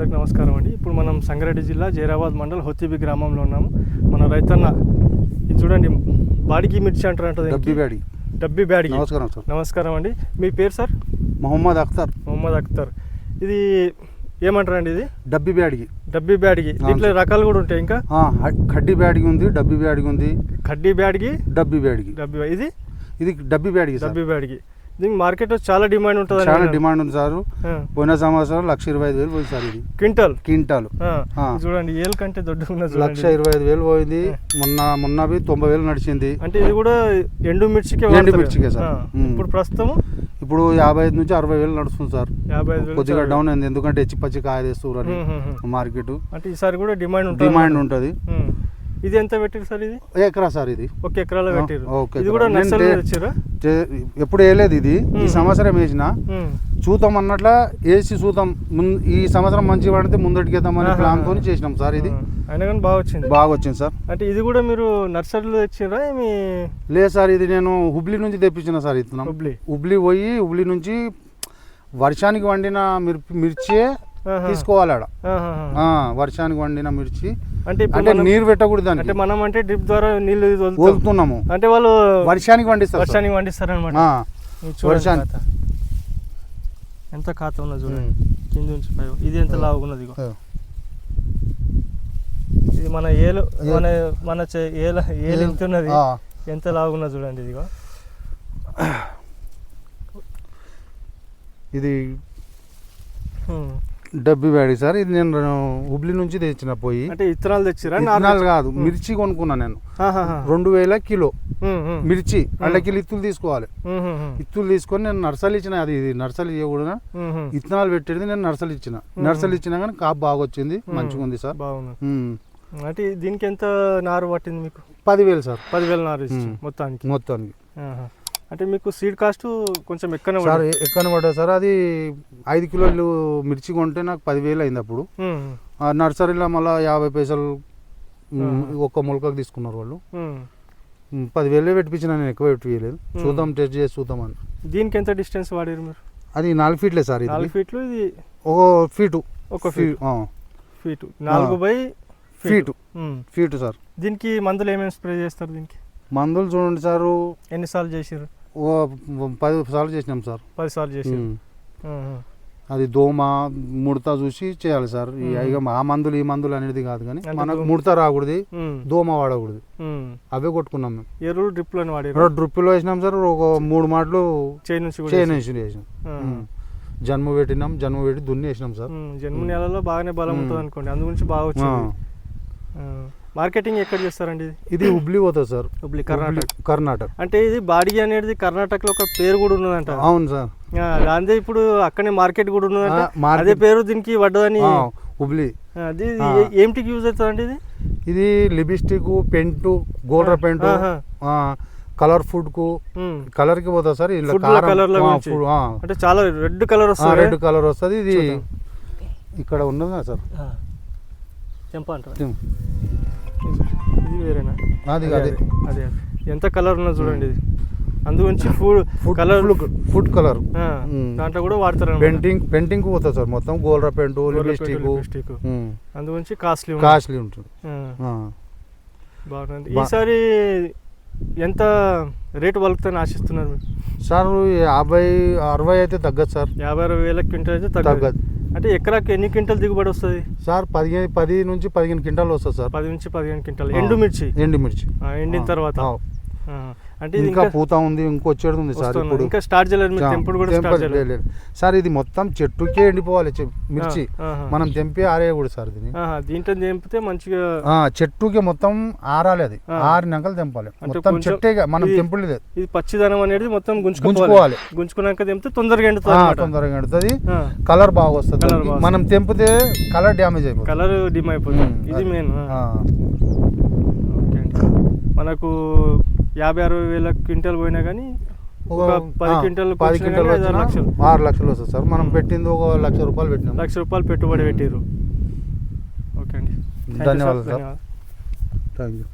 అందరికి నమస్కారం అండి. ఇప్పుడు మనం సంగారెడ్డి జిల్లా జైరాబాద్ మండల్ హొత్తిబి గ్రామంలో ఉన్నాము. మన రైతన్న ఇది చూడండి బాడికి మిర్చి అంటారంట డబ్బి బ్యాడి. డబ్బి బ్యాడికి నమస్కారం సార్. నమస్కారం అండి. మీ పేరు సార్? మొహమ్మద్ అఖ్తర్ మొహమ్మద్ అఖ్తర్ ఇది ఏమంటారండి ఇది? డబ్బి బ్యాడికి. డబ్బి బ్యాడికి. దీంట్లో. రకాలు కూడా ఉంటాయి ఇంకా? కడ్డీ బ్యాడికి ఉంది డబ్బి బ్యాడికి ఉంది. కడ్డీ బ్యాడికి? డబ్బి బ్యాడికి. డబ్బి ఇది? ఇది డబ్బి బ్యాడికి సార్. డబ్బి బ్యాడికి. దీనికి మార్కెట్లో చాలా డిమాండ్ ఉంటుంది చాలా డిమాండ్ ఉంది సార్. పోయిన సంవత్సరం లక్ష ఇరవై ఐదు వేలు పోయింది సార్ ఇది. క్వింటల్? క్వింటాలు. చూడండి ఏళ్ళ కంటే దొడ్డు లక్ష. ఇరవై ఐదు వేలు పోయింది. మొన్న మొన్నవి తొంభై వేలు నడిచింది. అంటే ఇది కూడా ఎండు మిర్చికే ఎండు. మిర్చికే సార్. ఇప్పుడు ప్రస్తుతం ఇప్పుడు యాభై ఐదు నుంచి అరవై వేలు నడుస్తుంది సార్. కొద్దిగా. డౌన్ అయింది. ఎందుకంటే హెచ్చి పచ్చి కాయ తెస్తున్నారు. మార్కెట్. అంటే ఈసారి కూడా డిమాండ్ ఉంటుంది డిమాండ్ ఉంటుంది. ఇది ఎంత పెట్టారు సార్ ఇది? ఎకరా సార్ ఇది. ఒక ఎకరాలో పెట్టారు. ఇది. కూడా ఎప్పుడు వేయలేదు ఇది. ఈ. సంవత్సరం వేసిన. చూద్దాం అన్నట్ల వేసి చూద్దాం. ఈ సంవత్సరం మంచి పడితే ముందటికేద్దామని. ప్లాన్ తోని చేసినాం సార్ ఇది. అయినా కానీ బాగా వచ్చింది. బాగా వచ్చింది సార్. అంటే ఇది కూడా మీరు నర్సరీలో తెచ్చారా? ఏమి? లేదు సార్ ఇది నేను హుబ్లీ నుంచి తెప్పించిన సార్ ఇస్తున్నాం హుబ్లీ. హుబ్లీ పోయి హుబ్లీ నుంచి వర్షానికి వండిన మిర్చి. తీసుకోవాలి ఆడ. వర్షానికి వండిన మిర్చి అంటే నీరు పెట్టకూడదు అంటే మనం అంటే డ్రిప్ ద్వారా నీళ్ళు వదులుతాం. వదులుతున్నాము అంటే వాళ్ళు వర్షానికి వండిస్తారు సార్. వర్షానికి ఇది చూడండి వర్షానికి. ఎంత ఖాతా ఉన్నది చూడండి. కింద నుంచి పై ఇది ఎంత. లావుగా ఉన్నది. ఇది మన ఏలు మన మన ఏల ఏలు ఎంత ఉన్నది. ఎంత లావుగా ఉన్నది చూడండి ఇదిగో ఇది. డబ్బి బ్యాడి సార్. ఇది నేను హుబ్లీ నుంచి తెచ్చిన పోయి అంటే ఇత్తనాలు తెచ్చిరా? విత్తనాలు కాదు మిర్చి కొనుక్కున్నా నేను. రెండు వేల కిలో మిర్చి అల్ల కిలో ఇత్తులు తీసుకోవాలి. ఇత్తులు తీసుకొని నేను నర్సరీ ఇచ్చిన అది ఇది నర్సరీ కూడా ఇత్తనాలు పెట్టేది నేను నర్సరీ ఇచ్చిన. నర్సరీ ఇచ్చినా కానీ కాపు బాగా వచ్చింది మంచిగా ఉంది సార్. అంటే దీనికి ఎంత నారు పట్టింది మీకు? పదివేలు సార్. పదివేల నారు. మొత్తానికి. మొత్తానికి. అంటే మీకు సీడ్ కాస్ట్ కొంచెం ఎక్కువనే సార్. ఎక్కడ పడ్డా సార్. అది ఐదు కిలోలు మిర్చి కొంటే నాకు పదివేలు అయింది అప్పుడు. నర్సరీలో మళ్ళీ యాభై పైసలు. ఒక్క మొలకకు తీసుకున్నారు వాళ్ళు. పదివేలే పెట్టించిన నేను ఎక్కువ పెట్టియలేదు. చూద్దాం టెస్ట్ చేసి చూద్దామని దీనికి ఎంత డిస్టెన్స్ వాడారు మీరు? అది నాలుగు ఫీట్లే సార్ ఇది. నాలుగు ఫీట్లు ఇది? ఒక ఫీటు. ఒక ఫీట్. ఫీటు. నాలుగు. By feet. ఫీటు. సార్. దీనికి మందులు ఏమేమి స్ప్రే చేస్తారు దీనికి? మందులు చూడండి సారు. ఎన్నిసార్లు చేసారు ఓ పది సార్లు చేసినాం సార్ పది సార్లు ఉమ్. అది దోమ ముడత చూసి చేయాలి సార్. ఇక ఆ మందులు ఈ మందులు అనేది కాదు కానీ మనకు ముడత రాకూడదు దోమ వాడకూడదు అవే కొట్టుకున్నాం మేము ఎరువులు డ్రిప్లోనే వాడారు రెండు డ్రిప్పులు వేసినాం సార్ ఒక మూడు మాటలు వేసారు. వేసినాం. జన్మ పెట్టినాం జన్మ పెట్టి దున్ని వేసినాం సార్. జన్మ నేలలో బాగానే బలం. ఉంటుంది అనుకోండి అందు గురించి బాగా. వచ్చింది. మార్కెటింగ్ ఎక్కడ చేస్తారండి ఇది? ఇది హుబ్లీ పోతుంది సార్. హుబ్లీ కర్ణాటక. కర్ణాటక. అంటే ఇది బాడీ అనేది కర్ణాటకలో ఒక పేరు కూడా ఉన్నదంట. అవును సార్. దాందే ఇప్పుడు అక్కడనే మార్కెట్ కూడా ఉన్నదంట. అదే పేరు దీనికి పడ్డదని హుబ్లీ. అది ఏంటికి యూజ్ అవుతుంది అండి ఇది? ఇది లిప్స్టిక్ పెంటు గోల్డర్ పెంటు. కలర్ ఫుడ్కు. కలర్కి పోతుంది సార్. అంటే చాలా రెడ్ కలర్ వస్తుంది. రెడ్ కలర్ వస్తుంది. ఇది. ఇక్కడ ఉన్నది సార్? చెంప తిను. ఇది వేరేనా? అది అదే అదే. ఎంత కలర్ ఉన్నది చూడండి ఇది. అందుగురించి ఫుడ్ కలర్ ఫుడ్ కలర్. దాంట్లో కూడా వాడతారు పెయింటింగ్ పెయింటింగ్ పోతుంది సార్ మొత్తం గోల్డర్ పెయింట్ లిప్స్టిక్ అందుగురించి కాస్ట్లీ కాస్ట్లీ ఉంటుంది. బాగుంది. ఈసారి ఎంత రేటు వలుకుతాని ఆశిస్తున్నారు? సార్ యాభై అరవై అయితే తగ్గదు సార్. యాభై అరవై వేల క్వింటల్ అయితే తగ్గదు. అంటే ఎకరాకి ఎన్ని క్వింటల్ దిగుబడి వస్తుంది? సార్ పదిహేను పది నుంచి పదిహేను క్వింటాలు వస్తుంది సార్. పది నుంచి పదిహేను క్వింటల్. ఎండుమిర్చి? ఎండుమిర్చి. ఎండిన తర్వాత. అంటే ఇది ఇంకా పూత ఉంది ఇంకొచ్చేది ఉంది సార్. ఇప్పుడు ఇంకా స్టార్ట్ చేయలేదు తెంపుడు కూడా స్టార్ట్ లేదు, చేయలేదు లేదు. సార్ ఇది మొత్తం చెట్టుకే ఎండిపోవాలి మిర్చి. మనం తెంపి ఆరేయకూడదు సార్ దీన్ని దీంట్లో తెంపితే మంచిగా ఆ, చెట్టుకి మొత్తం ఆరాలి అది ఆ. ఆరినాకలు తెంపాలి మొత్తం చెట్టే మనం ఇది- తెంపుడు లేదు ఇది పచ్చిదనం అనేది మొత్తం గుంజుకోవాలి. గుంజుకున్నాక తెంపితే తొందరగా ఎండుతుంది. తొందరగా ఎండుతుంది. కలర్ బాగా వస్తుంది మనం తెంపితే కలర్ డ్యామేజ్ అయిపోతుంది కలర్ డిమ్ అయిపోతుంది ఇది. మెయిన్ మనకు యాభై అరవై వేల క్వింటల్ పోయినా కానీ ఒక పది క్వింటల్ పది క్వింటల్ లక్షలు. ఆరు లక్షలు వస్తుంది సార్. మనం పెట్టింది ఒక లక్ష రూపాయలు పెట్టినాం. లక్ష రూపాయలు పెట్టుబడి. పెట్టారు ఓకే అండి. ధన్యవాదాలు సార్. Thank you